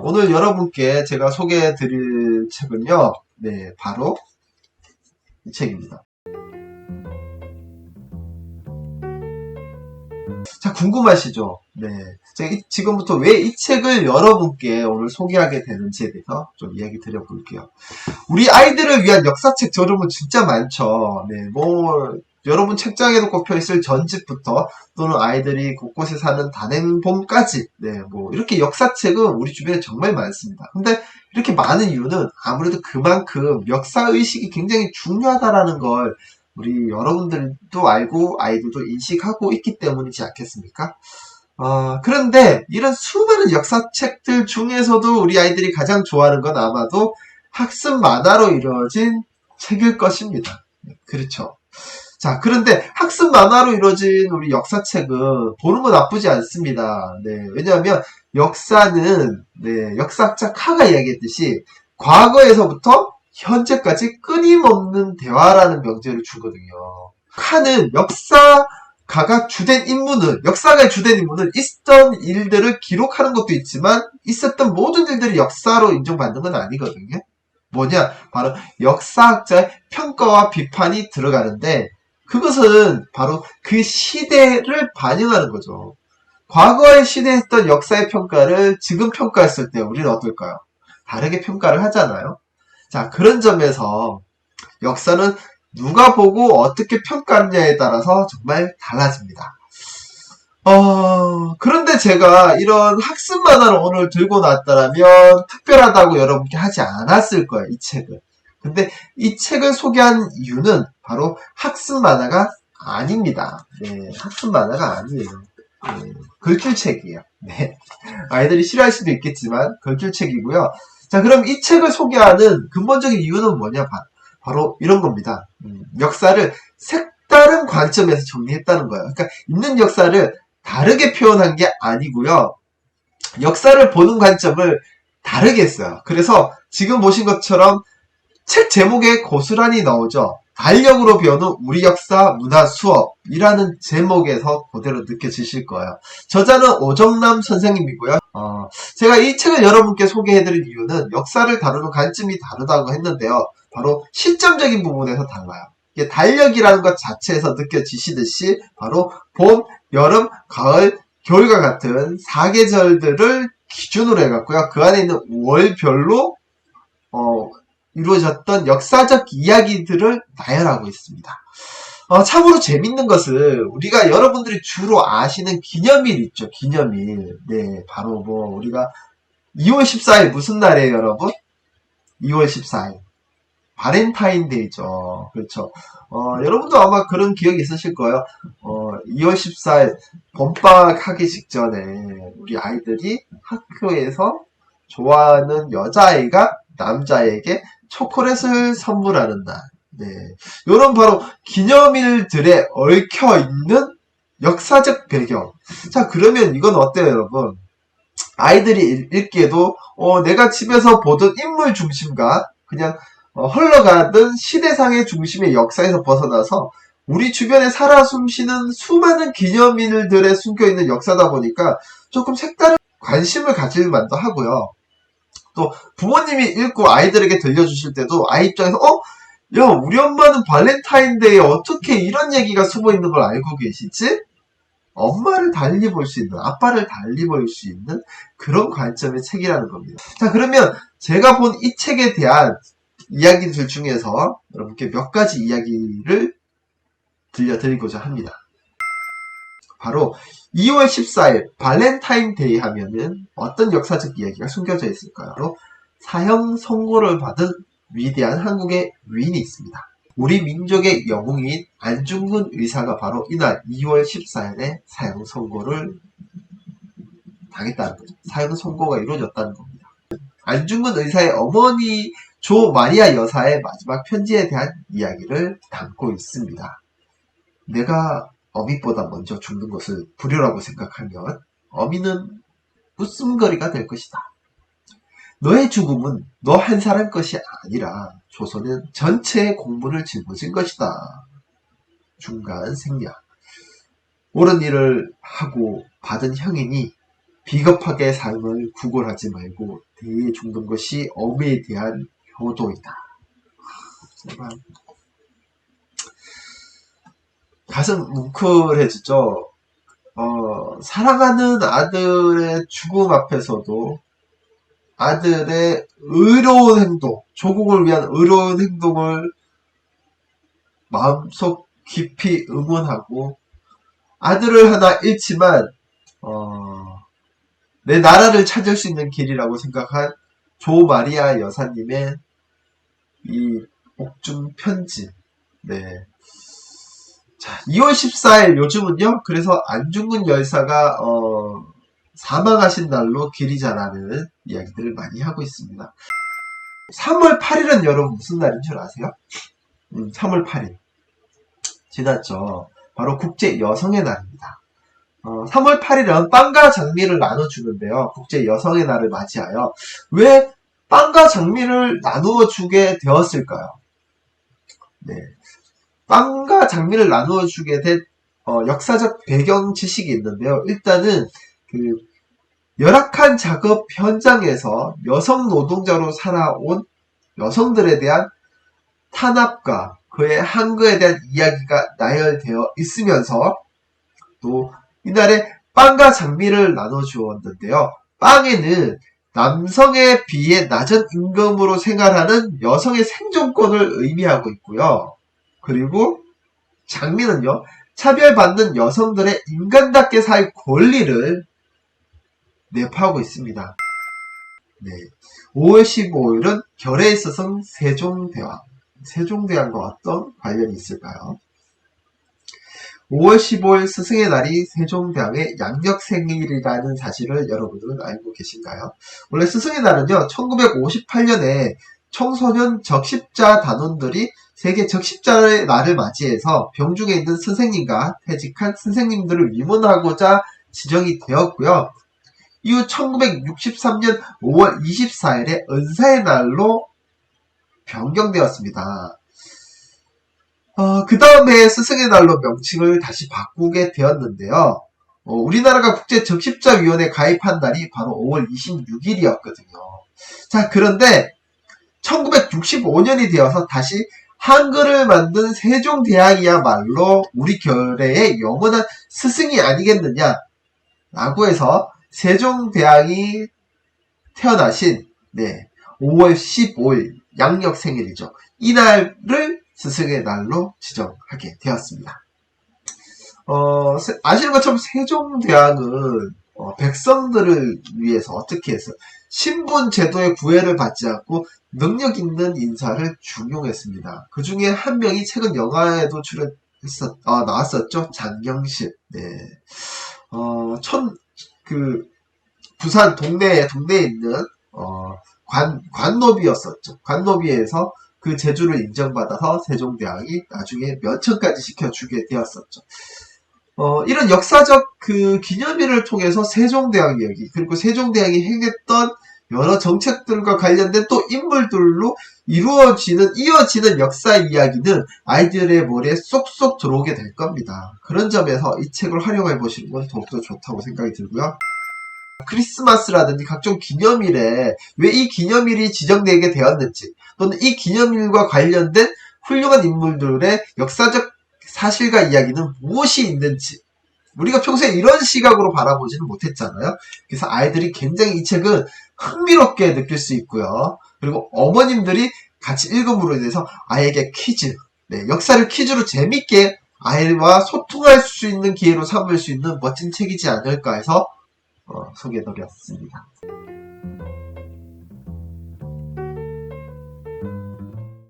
오늘 여러분께 제가 소개해 드릴 책은요, 네, 바로 이 책입니다. 자, 궁금하시죠? 네. 제가 이- 지금부터 왜 이 책을 여러분께 오늘 소개하게 되는지에 대해서 좀 이야기 드려볼게요. 우리 아이들을 위한 역사책 저름은 진짜 많죠. 네, 뭐, 여러분 책장에도 꼽혀 있을 전집부터 또는 아이들이 곳곳에 사는 단행본까지, 네, 뭐, 이렇게 역사책은 우리 주변에 정말 많습니다. 근데 이렇게 많은 이유는 아무래도 그만큼 역사 의식이 굉장히 중요하다라는 걸 우리 여러분들도 알고 아이들도 인식하고 있기 때문이지 않겠습니까? 아, 그런데 이런 수많은 역사책들 중에서도 우리 아이들이 가장 좋아하는 건 아마도 학습 만화로 이루어진 책일 것입니다. 네, 그렇죠. 자, 그런데 학습 만화로 이루어진 우리 역사책은 보는 건 나쁘지 않습니다. 네, 왜냐하면 역사는, 네, 역사학자 카가 이야기했듯이 과거에서부터 현재까지 끊임없는 대화라는 명제를 주거든요. 카는 역사 가가 주된 임무는, 역사가의 주된 임무는 있었던 일들을 기록하는 것도 있지만, 있었던 모든 일들이 역사로 인정받는 건 아니거든요. 뭐냐? 바로 역사학자의 평가와 비판이 들어가는데, 그것은 바로 그 시대를 반영하는 거죠. 과거의 시대에 했던 역사의 평가를 지금 평가했을 때 우리는 어떨까요? 다르게 평가를 하잖아요. 자, 그런 점에서 역사는 누가 보고 어떻게 평가하느냐에 따라서 정말 달라집니다. 어, 그런데 제가 이런 학습 만화를 오늘 들고 나왔다면 특별하다고 여러분께 하지 않았을 거예요, 이 책을. 근데 이 책을 소개한 이유는 바로 학습 만화가 아닙니다. 네, 학습 만화가 아니에요. 네, 걸줄책이에요. 네. 아이들이 싫어할 수도 있겠지만 걸줄책이고요. 자, 그럼 이 책을 소개하는 근본적인 이유는 뭐냐? 바, 바로 이런 겁니다. 음, 역사를 색다른 관점에서 정리했다는 거예요. 그러니까 있는 역사를 다르게 표현한 게 아니고요. 역사를 보는 관점을 다르게 했어요. 그래서 지금 보신 것처럼 책 제목에 고스란히 나오죠. 달력으로 배우는 우리 역사 문화 수업이라는 제목에서 그대로 느껴지실 거예요. 저자는 오정남 선생님이고요. 어, 제가 이 책을 여러분께 소개해드릴 이유는 역사를 다루는 관점이 다르다고 했는데요. 바로 시점적인 부분에서 달라요. 이게 달력이라는 것 자체에서 느껴지시듯이 바로 봄, 여름, 가을, 겨울과 같은 사계절들을 기준으로 해갖고요. 그 안에 있는 월별로 어, 이루어졌던 역사적 이야기들을 나열하고 있습니다. 어, 참으로 재밌는 것은 우리가 여러분들이 주로 아시는 기념일 있죠. 기념일. 네, 바로 뭐 우리가 2월 14일 무슨 날이에요, 여러분? 2월 14일. 바렌타인데이죠. 그렇죠. 어, 여러분도 아마 그런 기억이 있으실 거예요. 어, 2월 14일 봄방학 하기 직전에 우리 아이들이 학교에서 좋아하는 여자아이가 남자에게 초콜릿을 선물하는 날. 네. 요런 바로 기념일들에 얽혀 있는 역사적 배경. 자, 그러면 이건 어때요, 여러분? 아이들이 읽- 읽기에도, 어, 내가 집에서 보던 인물 중심과 그냥 어, 흘러가던 시대상의 중심의 역사에서 벗어나서 우리 주변에 살아 숨쉬는 수많은 기념일들에 숨겨 있는 역사다 보니까 조금 색다른 관심을 가질 만도 하고요. 또 부모님이 읽고 아이들에게 들려주실 때도 아이 입장에서 어? 야 우리 엄마는 발렌타인데이에 어떻게 이런 얘기가 숨어 있는 걸 알고 계시지? 엄마를 달리 볼 수 있는 아빠를 달리 볼 수 있는 그런 관점의 책이라는 겁니다. 자 그러면 제가 본 이 책에 대한 이야기들 중에서 여러분께 몇 가지 이야기를 들려드리고자 합니다. 바로 2월 14일 발렌타인데이 하면은 어떤 역사적 이야기가 숨겨져 있을까요? 바로 사형 선고를 받은 위대한 한국의 위인이 있습니다. 우리 민족의 영웅인 안중근 의사가 바로 이날 2월 14일에 사형 선고를 당했다는 거죠. 사형 선고가 이루어졌다는 겁니다. 안중근 의사의 어머니 조 마리아 여사의 마지막 편지에 대한 이야기를 담고 있습니다. 내가 어미보다 먼저 죽는 것을 불효라고 생각하면 어미는 웃음거리가 될 것이다. 너의 죽음은 너 한 사람 것이 아니라 조선은 전체의 공분을 짊어진 것이다. 중간 생략. 옳은 일을 하고 받은 형이니 비겁하게 삶을 구걸하지 말고 대의에 죽는 것이 엄에 대한 효도이다. 정말 가슴 뭉클해지죠. 어, 사랑하는 아들의 죽음 앞에서도 아들의 의로운 행동, 조국을 위한 의로운 행동을 마음속 깊이 응원하고 아들을 하나 잃지만 어, 내 나라를 찾을 수 있는 길이라고 생각한 조 마리아 여사님의 이 옥중 편지. 네. 자, 2월 14일 요즘은요. 그래서 안중근 열사가 어, 사망하신 날로 길이 자라는 이야기들을 많이 하고 있습니다. 3월 8일은 여러분 무슨 날인 줄 아세요? 음, 3월 8일. 지났죠. 바로 국제 여성의 날입니다. 어, 3월 8일은 빵과 장미를 나눠주는데요. 국제 여성의 날을 맞이하여 왜 빵과 장미를 나누어 주게 되었을까요? 네. 빵과 장미를 나누어 주게 된 어, 역사적 배경 지식이 있는데요. 일단은 그 열악한 작업 현장에서 여성 노동자로 살아온 여성들에 대한 탄압과 그의 한거에 대한 이야기가 나열되어 있으면서 또 이날에 빵과 장미를 나눠 주었는데요. 빵에는 남성에 비해 낮은 임금으로 생활하는 여성의 생존권을 의미하고 있고요. 그리고 장미는요, 차별받는 여성들의 인간답게 살 권리를 내포하고 있습니다. 네. 5월 15일은 결의 스승 세종대왕. 세종대왕과 어떤 관련이 있을까요? 5월 15일 스승의 날이 세종대왕의 양력 생일이라는 사실을 여러분들은 알고 계신가요? 원래 스승의 날은요, 1958년에 청소년 적십자 단원들이 세계 적십자의 날을 맞이해서 병중에 있는 선생님과 퇴직한 선생님들을 위문하고자 지정이 되었고요. 이후 1963년 5월 24일에 은사의 날로 변경되었습니다. 어, 그 다음에 스승의 날로 명칭을 다시 바꾸게 되었는데요. 어, 우리나라가 국제 적십자위원회 가입한 날이 바로 5월 26일이었거든요. 자, 그런데 1965년이 되어서 다시 한글을 만든 세종대왕이야말로 우리 결의의 영원한 스승이 아니겠느냐 라고 해서 세종대왕이 태어나신 네, 5월 15일 양력 생일이죠. 이날을 스승의 날로 지정하게 되었습니다. 어, 세- 아시는 것처럼 세종대왕은 어, 백성들을 위해서 어떻게 했어요? 신분 제도의 구애를 받지 않고 능력 있는 인사를 중용했습니다. 그 중에 한 명이 최근 영화에도 출연 했었, 아, 나왔었죠? 장경실. 네. 어, 천, 그, 부산 동네에, 동네에 있는, 어, 관, 관노비였었죠. 관노비에서 그 제주를 인정받아서 세종대왕이 나중에 면천까지 시켜주게 되었었죠. 어, 이런 역사적 그 기념일을 통해서 세종대왕 이야기, 그리고 세종대왕이 행했던 여러 정책들과 관련된 또 인물들로 이루어지는, 이어지는 역사 이야기는 아이들의 머리에 쏙쏙 들어오게 될 겁니다. 그런 점에서 이 책을 활용해 보시는 건 더욱더 좋다고 생각이 들고요. 크리스마스라든지 각종 기념일에 왜 이 기념일이 지정되게 되었는지, 또는 이 기념일과 관련된 훌륭한 인물들의 역사적 사실과 이야기는 무엇이 있는지, 우리가 평소에 이런 시각으로 바라보지는 못했잖아요. 그래서 아이들이 굉장히 이 책은 흥미롭게 느낄 수 있고요. 그리고 어머님들이 같이 읽음으로 인해서 아이에게 퀴즈, 네, 역사를 퀴즈로 재밌게 아이와 소통할 수 있는 기회로 삼을 수 있는 멋진 책이지 않을까 해서 어, 소개해드렸습니다.